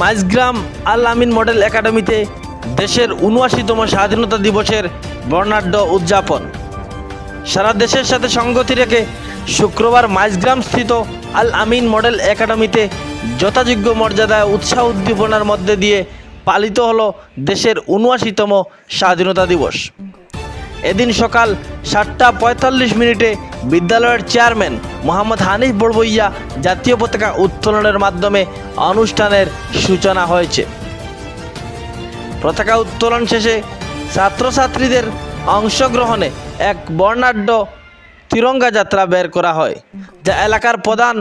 মাইজগ্রাম আল আমিন model একাডেমিতে দেশের উনআশিতম স্বাধীনতা দিবসের বর্ণাঢ্য উদযাপন। সারা দেশের সাথে সঙ্গতি রেখে শুক্রবার মাইজগ্রাম স্থিত আল আমিন মডেল একাডেমিতে যথাযোগ্য মর্যাদায় উৎসাহ উদ্দীপনার মধ্যে দিয়ে পালিত হলো দেশের উনআশিতম স্বাধীনতা দিবস। এদিন সকাল সাতটা পঁয়তাল্লিশ মিনিটে বিদ্যালয়ের চেয়ারম্যান মোহাম্মদ হানিফ বড়বইয়া জাতীয় পতাকা উত্তোলনের মাধ্যমে অনুষ্ঠানের সূচনা হয়েছে। পতাকা উত্তোলন শেষে ছাত্রছাত্রীদের অংশগ্রহণে এক বর্ণাঢ্য তিরঙ্গা যাত্রা বের করা হয়, যা এলাকার প্রধান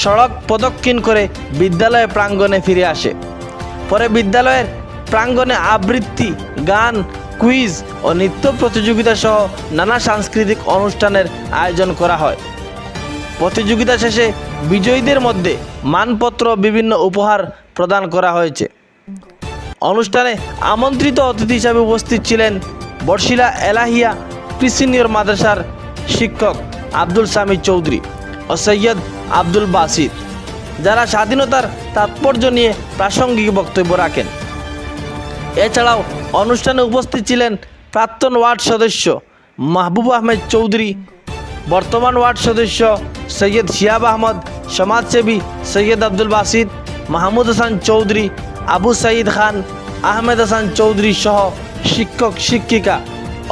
সড়ক প্রদক্ষিণ করে বিদ্যালয় প্রাঙ্গণে ফিরে আসে। পরে বিদ্যালয়ের প্রাঙ্গণে আবৃত্তি, গান, কুইজ ও নৃত্য প্রতিযোগিতা সহ নানা সাংস্কৃতিক অনুষ্ঠানের আয়োজন করা হয়। প্রতিযোগিতা শেষে বিজয়ীদের মধ্যে মানপত্র বিভিন্ন উপহার প্রদান করা হয়েছে। অনুষ্ঠানে আমন্ত্রিত অতিথি হিসাবে উপস্থিত ছিলেন বর্ষিলা এলাহিয়া প্রিসিনিয়র মাদ্রাসার শিক্ষক আব্দুল সামি চৌধুরী ও সৈয়দ আব্দুল বাসির, যারা স্বাধীনতার তাৎপর্য নিয়ে প্রাসঙ্গিক বক্তব্য রাখেন। এছাড়াও অনুষ্ঠানে উপস্থিত ছিলেন প্রাক্তন ওয়ার্ড সদস্য মাহবুব আহমেদ চৌধুরী, বর্তমান ওয়ার্ড সদস্য সৈয়দ শিয়াব আহমদ, সমাজসেবী সৈয়দ আব্দুল বাসিদ, মাহমুদ হাসান চৌধুরী, আবু সাইদ খান, আহমেদ হাসান চৌধুরী সহ শিক্ষক, শিক্ষিকা,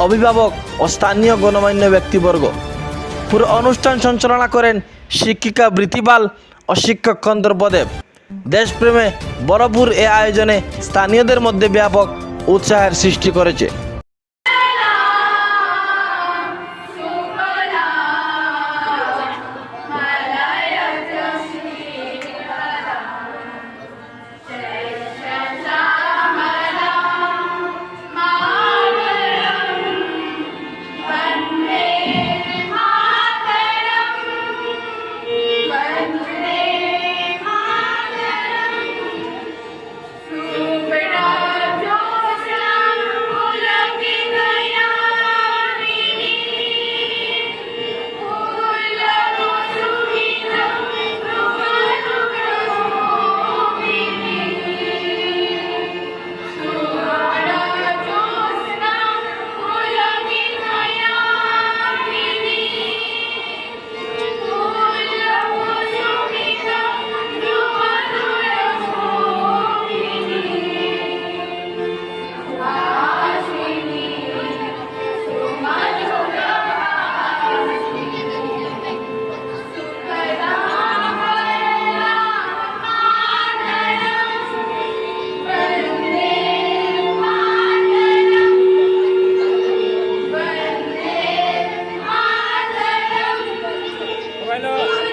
অভিভাবক ও স্থানীয় গণমান্য ব্যক্তিবর্গ। পুরো অনুষ্ঠান সঞ্চালনা করেন শিক্ষিকা বৃতিপাল ও শিক্ষক কন্দর্পদেব দেশপ্রেমে বরফুর এ আয়োজনে স্থানীয়দের মধ্যে ব্যাপক উৎসাহের সৃষ্টি করেছে। ファ